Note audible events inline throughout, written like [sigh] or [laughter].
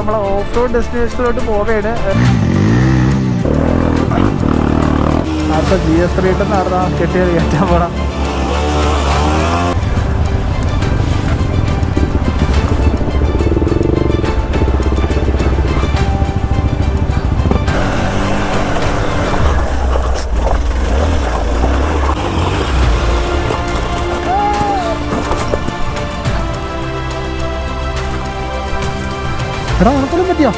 നമ്മൾ off road ഡെസ്റ്റിനേഷനിലോട്ട് പോവുകയാണ്. അടുത്ത ജി എസ് ത്രീട്ട് നടന്ന കെട്ടിയത് കയറ്റാൻ പോണം. എടാ ഉണക്കലും പറ്റിയോ?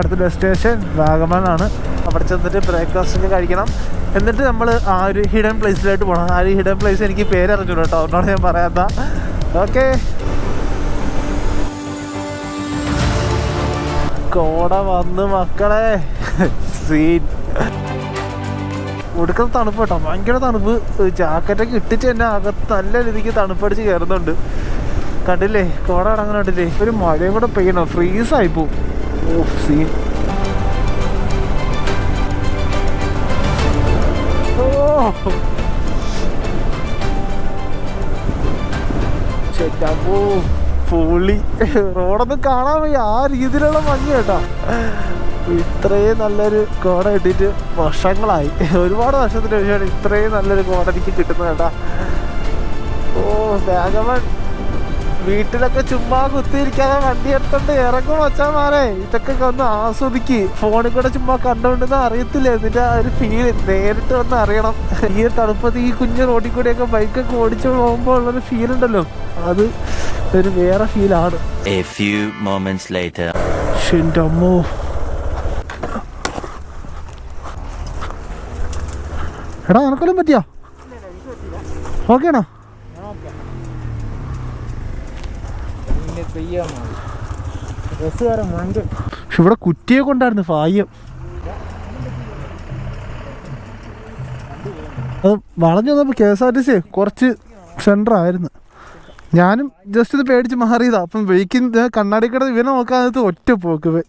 അടുത്ത ഡെസ്റ്റിനേഷൻ വാഗമൺ ആണ്. അവിടെ ചെന്നിട്ട് ബ്രേക്ക്ഫാസ്റ്റ് കഴിക്കണം. എന്നിട്ട് നമ്മൾ ആ ഒരു ഹിഡൻ പ്ലേസിലായിട്ട് പോകണം ആ ഒരു ഹിഡൻ പ്ലേസ് എനിക്ക് പേര് അറിഞ്ഞൂടോ കേട്ടോ അതുകൊണ്ടാണ് ഞാൻ പറയാത്ത. ഓക്കെ കോട വന്ന് മക്കളെ. സീൻ ഒടുക്കുന്ന തണുപ്പ് കേട്ടോ. ഭയങ്കര തണുപ്പ്. ജാക്കറ്റൊക്കെ ഇട്ടിട്ട് തന്നെ അകത്ത് നല്ല രീതിക്ക് തണുപ്പടിച്ച് കയറുന്നുണ്ട് കണ്ടില്ലേ? കോട അടങ്ങുന്നുണ്ടല്ലേ? ഒരു മഴയും കൂടെ പെയ്യണം? ഫ്രീസായി സീൻ ഓ ചേട്ടാപ്പോ പൊളി റോഡൊന്നും കാണാൻ വയ്യ. ആ രീതിയിലുള്ള മഞ്ഞ കേട്ടോ. ഇത്രയും നല്ലൊരു കോട ഇട്ടിട്ട് വർഷങ്ങളായി. ഒരുപാട് വർഷത്തിന് ശേഷമാണ് ഇത്രയും നല്ലൊരു കോട എനിക്ക് കിട്ടുന്നത് കേട്ടാ. ഓ വാഗമൺ വീട്ടിലൊക്കെ ചുമ്മാ കുത്തിയിരിക്കാതെ വണ്ടി എടുത്തോണ്ട് ഇറങ്ങും വച്ചാമാരെ ഇതൊക്കെ ഒന്ന് ആസ്വദിക്ക്. ഫോണിൽ കൂടെ ചുമ്മാ കണ്ടോണ്ടെന്ന് അറിയത്തില്ല ഇതിന്റെ ആ ഒരു ഫീൽ നേരിട്ട് വന്ന് അറിയണം. ഈ തണുപ്പത്ത് ഈ കുഞ്ഞു റോഡിൽ കൂടെയൊക്കെ ബൈക്കൊക്കെ ഓടിച്ചു പോകുമ്പോൾ ഉള്ളൊരു ഫീൽ ഉണ്ടല്ലോ. അത് ഒരു വേറെ ഫീലാണ് ആണ്. എടാ later. എന്റെ അമ്മോ. പക്ഷെ ഇവിടെ കുറ്റിയെ കൊണ്ടായിരുന്നു ഭാഗ്യം. അത് വളഞ്ഞു വന്നപ്പോൾ K S R T C കുറച്ച് സെന്റർ ആയിരുന്നു ഞാനും ജസ്റ്റ് ഇത് പേടിച്ച് മാറിയതാ. അപ്പം വെയ്ക്കുന്ന കണ്ണാടി കിടന്ന് ഇവനെ നോക്കാനത്ത് ഒറ്റ പോക്ക് ഇവൻ.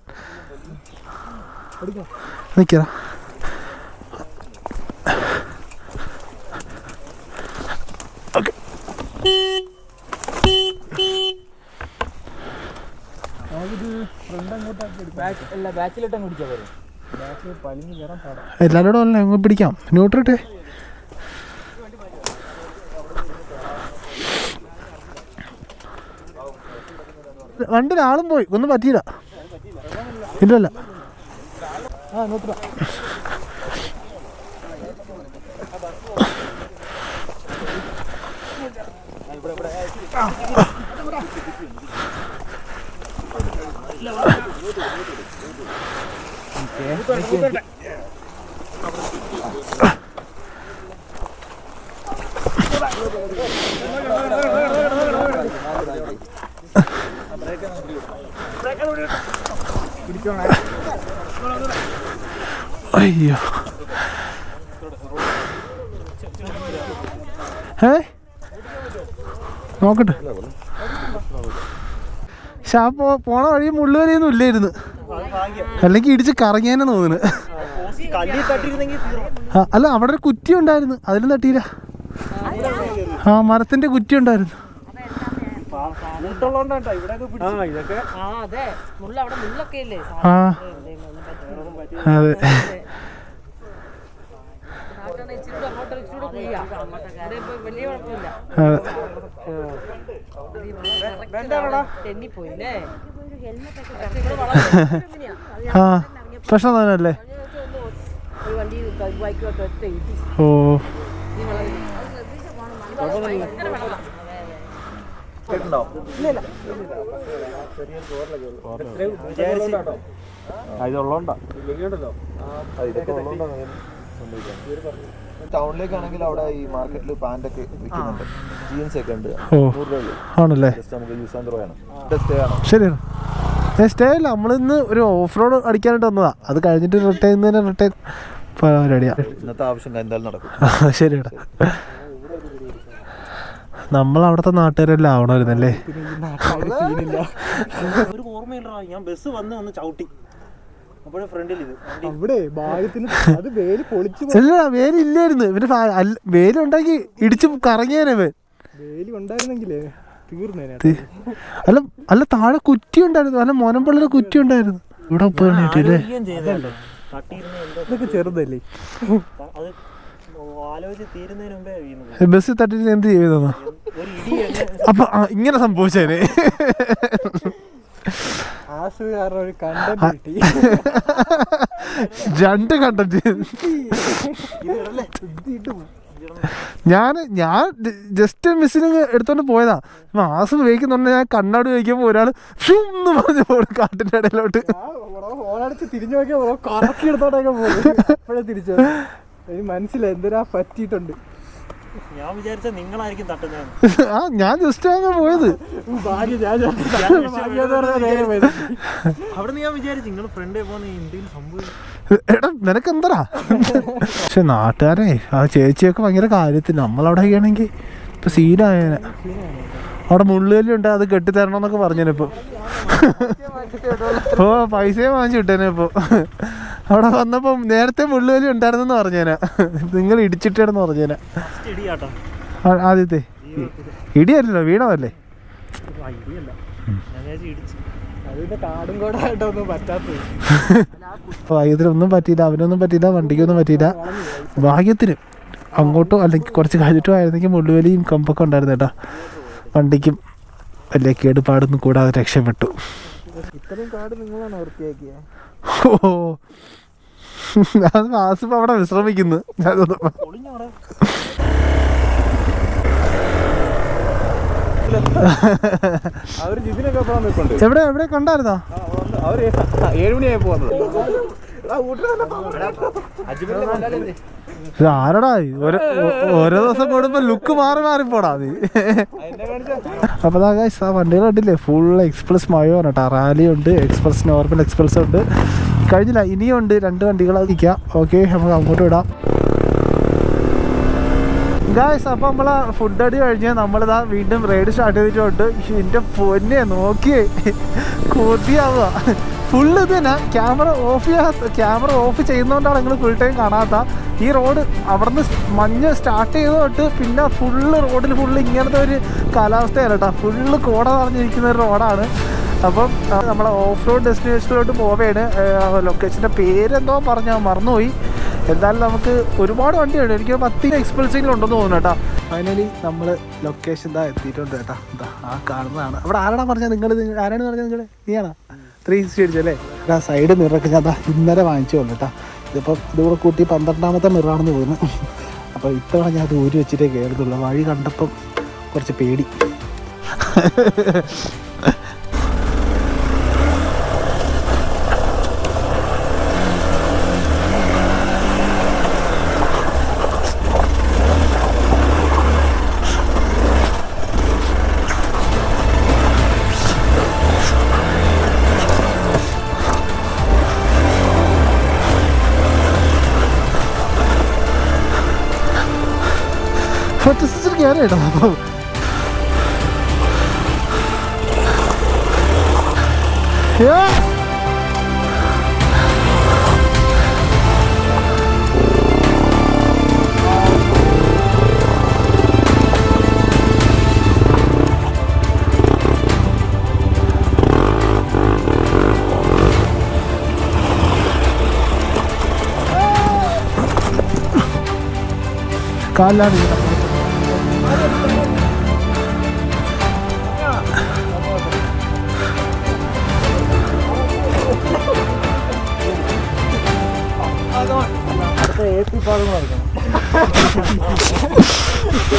എല്ലാവരോടും അല്ല അങ്ങ് പിടിക്കാം. ന്യൂട്രിട്ടെ വണ്ടിയിൽ ആളും പോയി. ഒന്നും പറ്റിയില്ല. ഇല്ലല്ല. അയ്യോ. ഏ? നോക്കട്ടെ. പക്ഷെ ആ പോ പോണ വഴി മുള്ളുവരെയൊന്നും ഇല്ലായിരുന്നു. അല്ലെങ്കിൽ ഇടിച്ച് കറങ്ങിയാനെ തോന്നുന്നു. അല്ല അവിടെ ഒരു കുറ്റി ഉണ്ടായിരുന്നു. അതിലും തട്ടിയില്ല. ആ മരത്തിന്റെ കുറ്റി ഉണ്ടായിരുന്നു. ആ അതെ. ആ പ്രശ്നം തന്നെയല്ലേ? ഓ. ഇതുള്ളോണ്ടോ വെള്ളമാ ഇതുള്ളതുകൊണ്ടാ ടൗണിലേക്കാണെങ്കിൽ അവിടെ ഈ മാർക്കറ്റിൽ പാന്റ് ഒക്കെ വിൽക്കുന്നുണ്ട് ജീൻസ് ഒക്കെ ഉണ്ട് ആണല്ലേ? ശരിയാണ്. സ്റ്റേ അല്ല. നമ്മളിന്ന് ഒരു ഓഫ് റോഡ് അടിക്കാനായിട്ട് വന്നതാ. അത് കഴിഞ്ഞിട്ട് റിട്ടേൺ തന്നെ റിട്ടേൺ പരിപാടിയാ ഇന്നത്തെ ആവശ്യം എന്തായാലും നടക്കും. ശരിയാടാ. നമ്മൾ അവിടുത്തെ നാട്ടുകാരെല്ലാം ആവണമായിരുന്നല്ലേ? ഒരു ഓർമ്മയില്ല ഞാൻ ബസ് വന്ന് വന്ന് ചവിട്ടി അപ്പോഴേ ഫ്രണ്ടിൽ ഇത് വണ്ടി അവിടെ ഭാഗ്യത്തിന് അത് വേലി പൊളിച്ചു വേലില്ലായിരുന്നു ഇല്ലായിരുന്നു ഫാ- അല്ല വേലുണ്ടെങ്കിൽ ഇടിച്ച് കറങ്ങിയാനേ ഉണ്ടായിരുന്നെങ്കിലേ തീർന്നേനെ അല്ല അല്ല താഴെ കുറ്റി ഉണ്ടായിരുന്നു അല്ല മോനമ്പിള്ളയുടെ കുറ്റി ഉണ്ടായിരുന്നു ഇവിടെ പോയിട്ടില്ലേ ഇതൊക്കെ ചെറുതല്ലേ? ബസ് തട്ടിട്ട് എന്ത് ചെയ്തോ ഒരു ഇടി എന്നെ അപ്പൊ ഇങ്ങനെ സംഭവിച്ചേനെ. [laughs] കാരണം ഒരു കണ്ടന്റ് കിട്ടി. രണ്ട് കണ്ടന്റ് ഞാൻ ഞാൻ ജസ്റ്റ് മിസ്സിന് എടുത്തോണ്ട് പോയതാ. മാസം ഉപയോഗിക്കുന്നുണ്ട് ഞാൻ കണ്ണാട് ഉപയോഗിക്കുമ്പോ ഒരാൾ ഷും എന്ന് പറഞ്ഞു പോകും കാട്ടിന്റെ ഇടയിലോട്ട്. ഓണടിച്ച് തിരിഞ്ഞു നോക്കിയാൽ കറക്കി എടുത്തോട്ടൊക്കെ പോകും ഇപ്പോഴേ തിരിച്ചു മനസ്സിലായി എന്തിനാ പറ്റിയിട്ടുണ്ട്. ഞാൻ വിചാരിച്ച നിങ്ങളായിരിക്കും തട്ടുന്നത് ആ ഞാൻ ജസ്റ്റ് അങ്ങ് പോയത്. [laughs] [laughs] അവിടെ ഞാൻ വിചാരിച്ചു നിങ്ങൾ ഫ്രണ്ടേ പോകുന്ന എന്തെങ്കിലും സംഭവിച്ചു എടാ നിനക്ക് എന്തടാ പക്ഷെ നാട്ടുകാരെ ആ ചേച്ചിയൊക്കെ ഭയങ്കര കാര്യത്തിൽ. നമ്മളവിടെ ആണെങ്കിൽ ഇപ്പൊ സീനായേനെ. അവിടെ മുള്ളുകല്ലുണ്ട് അത് കെട്ടിത്തരണം എന്നൊക്കെ പറഞ്ഞേനെ ഇപ്പൊ. ഓ പൈസയും വാങ്ങിച്ചു വിട്ടേനെ ഇപ്പൊ. അവിടെ വന്നപ്പോ നേരത്തെ മുള്ളുവലി ഉണ്ടായിരുന്നെന്ന് പറഞ്ഞേനാ. നിങ്ങൾ ഇടിച്ചിട്ടേന്ന് പറഞ്ഞേനാ. ആദ്യത്തെ. ഇടിയല്ലോ. വീണതല്ലേ ഭാഗ്യത്തിനൊന്നും പറ്റിയില്ല അവനൊന്നും പറ്റിയില്ല വണ്ടിക്കൊന്നും പറ്റിയില്ല. ഭാഗ്യത്തിന് അങ്ങോട്ടോ അല്ലെങ്കിൽ കുറച്ച് കഴിഞ്ഞിട്ടോ ആയിരുന്നെങ്കിൽ മുള്ളുവലിയും കമ്പൊക്കെ ഉണ്ടായിരുന്നു കേട്ടോ. വണ്ടിക്കും വലിയ കേടുപാടൊന്നും കൂടാതെ രക്ഷപ്പെട്ടു. ഓ അത് വാസിപ്പ് അവിടെ വിശ്രമിക്കുന്നു. എവിടെ എവിടെ കണ്ടായിരുന്നോ? അവർ ഏഴുമണിയായി പോകുന്നത് ഇത് ആരടാ? ഓരോ ദിവസം കൂടുമ്പോ ലുക്ക് മാറി മാറി പോടാ നീ. അപ്പൊ guys, ആ വണ്ടികൾ കണ്ടില്ലേ? ഫുൾ എക്സ്പ്രസ് മയോ ആണ് കേട്ടോ റാലി ഉണ്ട് എക്സ്പ്രസ് നോർമൽ എക്സ്പ്രസ് ഉണ്ട്. കഴിഞ്ഞില്ല ഇനിയും ഉണ്ട് രണ്ട് വണ്ടികൾ നിൽക്കാം. ഓക്കെ നമുക്ക് അങ്ങോട്ട് വിടാം. ഗായ്സ് അപ്പോൾ നമ്മളെ ഫുഡ് അടി കഴിഞ്ഞ് നമ്മളിതാ വീണ്ടും റൈഡ് സ്റ്റാർട്ട് ചെയ്തിട്ടുണ്ട്. എന്റെ പൊന്നെ നോക്കിയേ. കൊതിയാവുക ഫുള്ള് ഇത് തന്നെ. ക്യാമറ ഓഫ് ചെയ്യാത്ത ക്യാമറ ഓഫ് ചെയ്യുന്നതുകൊണ്ടാണ് നിങ്ങൾ ഫുൾ ടൈം കാണാത്ത. ഈ റോഡ് അവിടുന്ന് മഞ്ഞ് സ്റ്റാർട്ട് ചെയ്ത് തൊട്ട് പിന്നെ ഫുള്ള് റോഡിൽ ഫുള്ള് ഇങ്ങനത്തെ ഒരു കാലാവസ്ഥയല്ല കേട്ടോ ഫുള്ള് കോട നിറഞ്ഞിരിക്കുന്ന ഒരു റോഡാണ് അപ്പം നമ്മൾ ഓഫ് റോഡ് ഡെസ്റ്റിനേഷനിലോട്ട് പോവുകയാണ് ലൊക്കേഷന്റെ പേരെന്തോ പറഞ്ഞാൽ മറന്നുപോയി. എന്തായാലും നമുക്ക് ഒരുപാട് വണ്ടിയുണ്ട് എനിക്ക് പത്തി എക്സ്പെൻസിംഗിൽ ഉണ്ടെന്ന് തോന്നുന്നു കേട്ടോ. ഫൈനലി നമ്മൾ ലൊക്കേഷൻ ഇതാ എത്തിയിട്ടുണ്ട് കേട്ടോ. എന്താ ആ കാണുന്നതാണ്. അവിടെ ആരാണ് പറഞ്ഞാൽ നിങ്ങൾ ആരാണ് പറഞ്ഞാൽ നിങ്ങൾ നീയാണോ? ത്രീ സിക്സ്റ്റി അടിച്ചല്ലേ ആ സൈഡ് മിറൊക്കെ ഞാൻ അതാ ഇന്നലെ വാങ്ങിച്ചോളൂ കേട്ടോ. ഇതിപ്പോൾ ഇതുകൂടെ കൂട്ടി പന്ത്രണ്ടാമത്തെ മിറാണെന്ന് തോന്നുന്നു. അപ്പോൾ ഇത്തവണ ഞാൻ അത് ഊരി വെച്ചിട്ടേ കയറുന്നുള്ളൂ. വഴി കണ്ടപ്പം കുറച്ച് പേടി. [laughs] 誰だろいやカラビーだ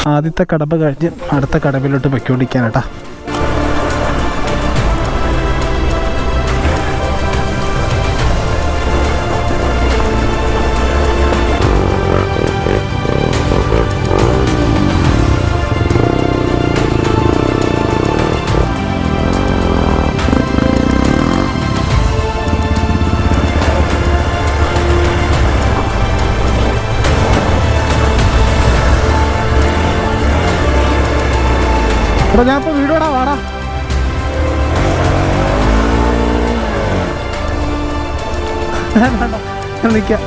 ആദ്യത്തെ കടമ്പ കഴിഞ്ഞ് അടുത്ത കടമ്പിലോട്ട് പൊയ്ക്കൊണ്ടിരിക്കാനേട്ടാ എടാ ഞാൻ ഇപ്പൊ വീടോടാ വാടാ. നിക്കാം.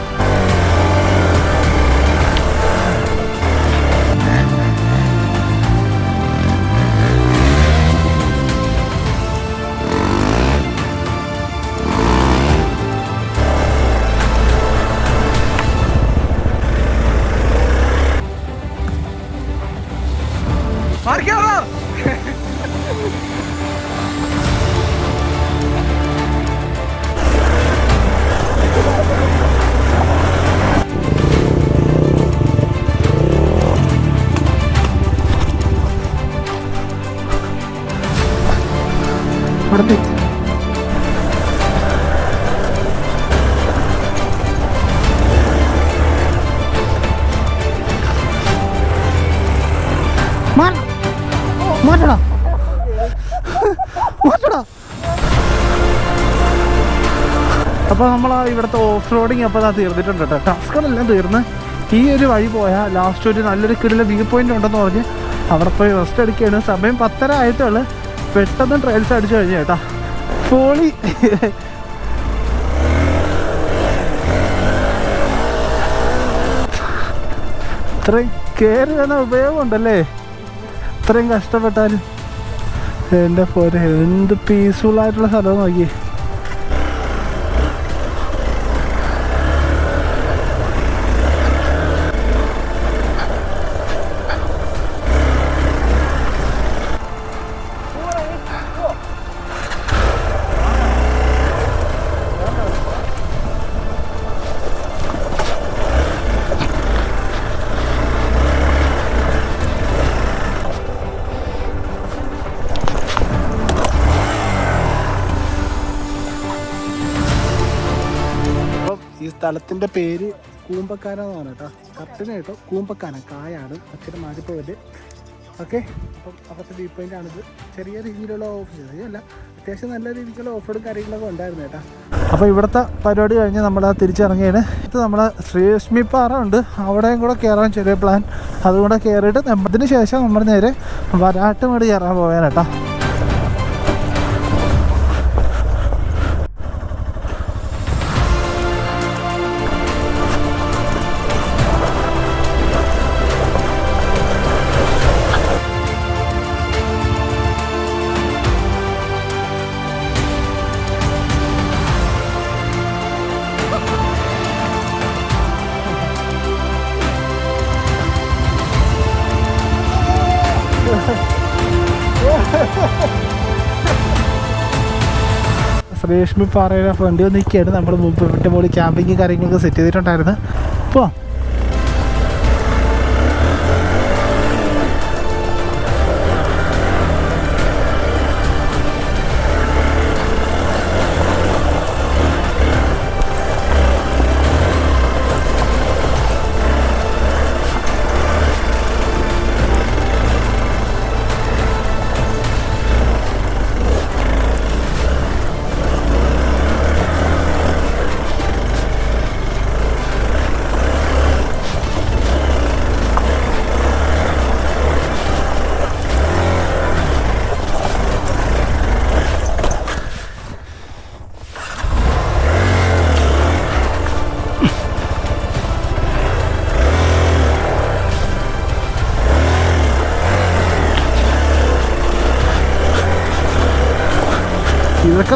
മാറ്റടാ മാറ്റടാ അപ്പോൾ നമ്മൾ ഇവിടുത്തെ ഓഫ് റോഡിങ് അപ്പോൾ അത് തീർന്നിട്ടുണ്ട് കേട്ടോ. ടസ്കറെല്ലാം തീർന്ന്. ഈ ഒരു വഴി പോയാൽ ലാസ്റ്റ് ഒരു നല്ലൊരു കിടില വ്യൂ പോയിന്റ് ഉണ്ടെന്ന് പറഞ്ഞ് അവിടെ പോയി റെസ്റ്റ് എടുക്കുകയാണ്. സമയം പത്തര ആയിട്ടുള്ളു. പെട്ടെന്ന് ട്രയൽസ് അടിച്ചു കഴിഞ്ഞു കേട്ടോ. ഫോളി ഇത്രയും കയറി വന്ന ഉപയോഗമുണ്ടല്ലേ? ഇത്രയും കഷ്ടപ്പെട്ടാലും എന്റെ പോരെ എന്ത് പീസ്ഫുൾ ആയിട്ടുള്ള സ്ഥലം നോക്കി സ്ഥലത്തിന്റെ പേര് കൂമ്പക്കാന എന്നാണ് കേട്ടോ. കറക്റ്റിന് കേട്ടോ. കൂമ്പക്കാന കായാണ്. അച്ഛനും മാറിപ്പോവൽ ഓക്കെ. അപ്പം അവിടുത്തെ വ്യൂ പോയിന്റ് ആണിത് ചെറിയ രീതിയിലുള്ള ഓഫ് അല്ല അത്യാവശ്യം നല്ല രീതിക്കുള്ള ഓഫ് റോഡും കാര്യങ്ങളൊക്കെ ഉണ്ടായിരുന്നു കേട്ടോ. അപ്പോൾ ഇവിടുത്തെ പരിപാടി കഴിഞ്ഞ് നമ്മൾ തിരിച്ചിറങ്ങിയാണ്. ഇത് നമ്മളെ ശ്രീലക്ഷ്മി പാറ ഉണ്ട്. അവിടെയും കൂടെ കയറാൻ ചെറിയ പ്ലാൻ അതുകൂടെ കയറിയിട്ട് അതിന് ശേഷം നമ്മൾ നേരെ വരാട്ടുമടി കയറാൻ പോകാൻ കേട്ടോ. ശ്രീലക്ഷ്മി പാറയുടെ ഫ്രണ്ട് നിൽക്കുകയാണ് നമ്മൾ മുമ്പ് ഇവിടെ മുകളിൽ ക്യാമ്പിങ് കാര്യങ്ങളൊക്കെ സെറ്റ് ചെയ്തിട്ടുണ്ടായിരുന്നു.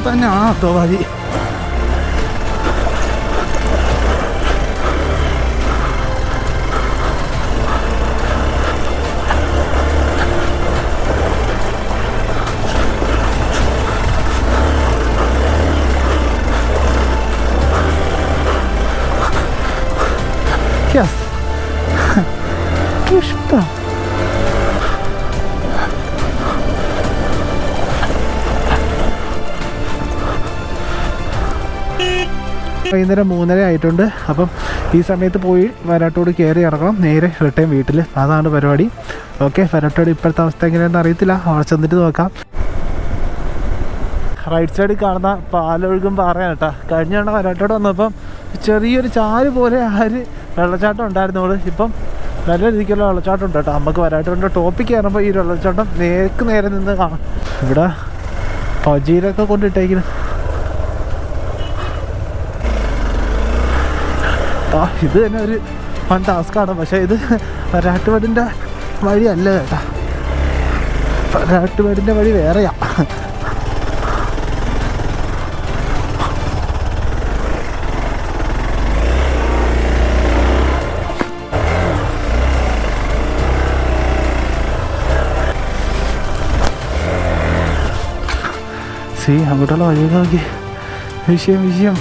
ഇപ്പോൾ ഇതൊക്കെ തന്നെയാണ് കേട്ടോ വഴി യെസ് വൈകുന്നേരം മൂന്നര ആയിട്ടുണ്ട്. അപ്പം ഈ സമയത്ത് പോയി വരാട്ടോട് കയറി ഇറങ്ങണം. നേരെ റിട്ടേൺ വീട്ടിൽ. അതാണ് പരിപാടി. ഓക്കെ വരാട്ടോട് ഇപ്പോഴത്തെ അവസ്ഥ എങ്ങനെയാണെന്ന് അറിയത്തില്ല. അവിടെ ചെന്നിട്ട് നോക്കാം. റൈറ്റ് സൈഡിൽ കാണുന്ന പാലൊഴുകും പാറയാണ് കേട്ടോ. കഴിഞ്ഞ തവണ വരാട്ടോട് വന്നപ്പം ചെറിയൊരു ചാൽ പോലെ ആ ഒരു വെള്ളച്ചാട്ടം ഉണ്ടായിരുന്നോളൂ ഇപ്പം നല്ല രീതിക്കുള്ള വെള്ളച്ചാട്ടം ഉണ്ട് കേട്ടോ. നമുക്ക് വരാട്ടോണ്ട് ടോപ്പിൽ കയറുമ്പോൾ ഈ വെള്ളച്ചാട്ടം നേർക്ക് നേരെ നിന്ന് കാണാം. ഇവിടെ പജീരൊക്കെ കൊണ്ടിട്ടേക്കുന്നു ആ ഇത് തന്നെ ഒരു വൺ ടാസ്ക്കാണ് പക്ഷേ ഇത് വരാട്ടുപാടിന്റെ വഴിയല്ല കേട്ടാ. വരാട്ടുപാടിന്റെ വഴി വേറെയാ. സി അങ്ങോട്ടുള്ള വഴിയൊക്കെ നോക്കി. വിഷയം വിഷയം.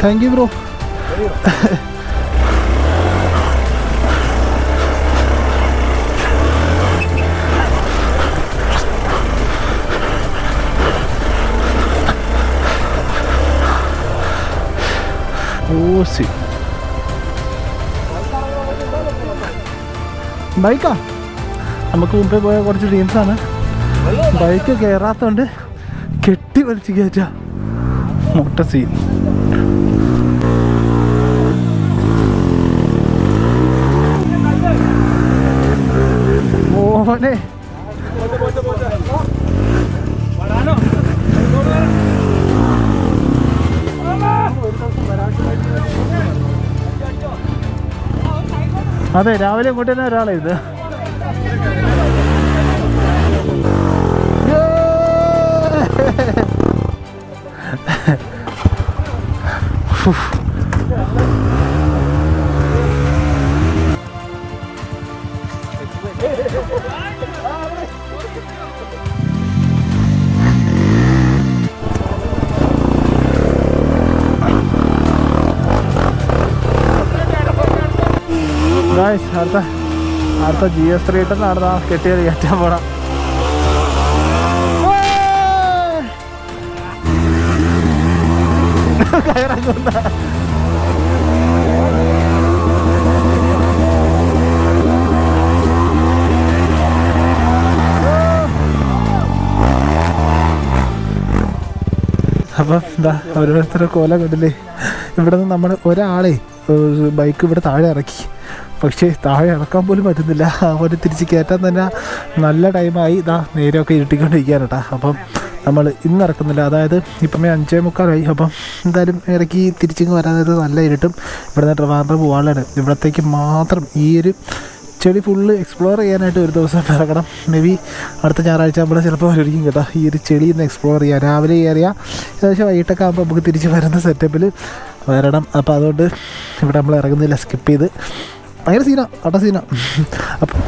താങ്ക് യു ബ്രോ ഓ സി ബൈക്കാ നമുക്ക് മുമ്പേ പോയ കുറച്ച് ടീംസാണ് ബൈക്ക് കയറാത്തോണ്ട് കെട്ടി വലിച്ചു കയറ്റ മുട്ട സീൻ അതെ രാവിലെ ഇങ്ങോട്ട് തന്നെ ഒരാളെ ഇത്. ഗായ്സ് അടുത്ത അടുത്ത ജി എസ് ത്രീ നടന്ന കെട്ടിയത് കയറ്റാൻ പോണം. കയറങ്ങുന്ന അപ്പം എന്താ ഓരോരുത്തരുടെ കോല കണ്ടില്ലേ? ഇവിടെ നിന്ന് നമ്മൾ ഒരാളെ ബൈക്ക് ഇവിടെ താഴെ ഇറക്കി. പക്ഷേ താഴെ ഇറക്കാൻ പോലും പറ്റുന്നില്ല. അവന് തിരിച്ച് കയറ്റാൻ തന്നെ നല്ല ടൈമായി ഇതാ നേരെയൊക്കെ ഇരുട്ടിക്കൊണ്ടിരിക്കുകയാണ് കേട്ടോ അപ്പം നമ്മൾ ഇന്ന് ഇറക്കുന്നില്ല. അതായത് ഇപ്പം അഞ്ചേ മുക്കാലായി. അപ്പം എന്തായാലും ഇറക്കി തിരിച്ചിങ്ങ് വരാനായിട്ട് നല്ല ഇരുട്ടും. ഇവിടുന്ന് ട്രിവാൻഡ്രം പോകാനുള്ളതാണ് ഇവിടത്തേക്ക് മാത്രം ഈ ഒരു ചെടി ഫുള്ള് എക്സ്പ്ലോർ ചെയ്യാനായിട്ട് ഒരു ദിവസം ഇറങ്ങണം. മേ ബി അടുത്ത ഞായറാഴ്ച നമ്മൾ ചിലപ്പോൾ വരികയും കേട്ടോ. ഈ ഒരു ചെളി ഒന്ന് എക്സ്പ്ലോർ ചെയ്യാം രാവിലെ കയറിയാൽ ഏകദേശം വൈകിട്ടൊക്കെ ആകുമ്പോൾ നമുക്ക് തിരിച്ച് വരുന്ന സെറ്റപ്പിൽ വരണം. അപ്പോൾ അതുകൊണ്ട് ഇവിടെ നമ്മൾ ഇറങ്ങുന്നില്ല. സ്കിപ്പ് ചെയ്ത്. ഭയങ്കര സീന അട്ട സീന. അപ്പം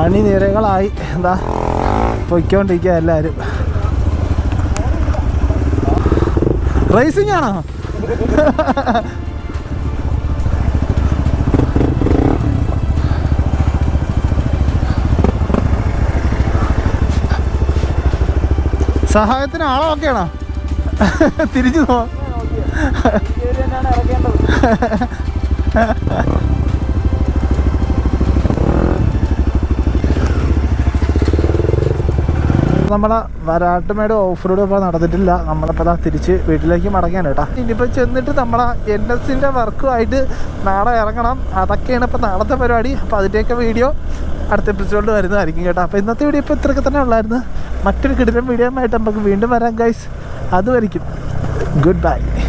അണിനിരകളായി എന്താ പൊയ്ക്കൊണ്ടിരിക്കുക എല്ലാവരും റേസിംഗ് ആണോ? സഹായത്തിന് ആളെ ഓക്കെയാണോ തിരിച്ചു പോ നമ്മളെ വരാട്ടുമേട് ഓഫ് റോഡ് ഇപ്പോൾ നടന്നിട്ടില്ല നമ്മളിപ്പോൾ തിരിച്ച് വീട്ടിലേക്ക് മടങ്ങിയാണ് കേട്ടോ. ഇനിയിപ്പോൾ ചെന്നിട്ട് നമ്മളെ എൻ എസിന്റെ വർക്കുമായിട്ട് നാളെ ഇറങ്ങണം. അതൊക്കെയാണ് ഇപ്പോൾ നാളത്തെ പരിപാടി. അപ്പോൾ അതിന്റെയൊക്കെ വീഡിയോ അടുത്ത എപ്പിസോഡിൽ വരുന്നതായിരിക്കും കേട്ടോ. അപ്പോൾ ഇന്നത്തെ വീഡിയോ ഇപ്പോൾ ഇത്രയൊക്കെ തന്നെ ഉള്ളായിരുന്നു. മറ്റൊരു കിടിലം വീഡിയോ ആയിട്ട് നമുക്ക് വീണ്ടും വരാം ഗൈസ് അതുവരിക്കും. Good bye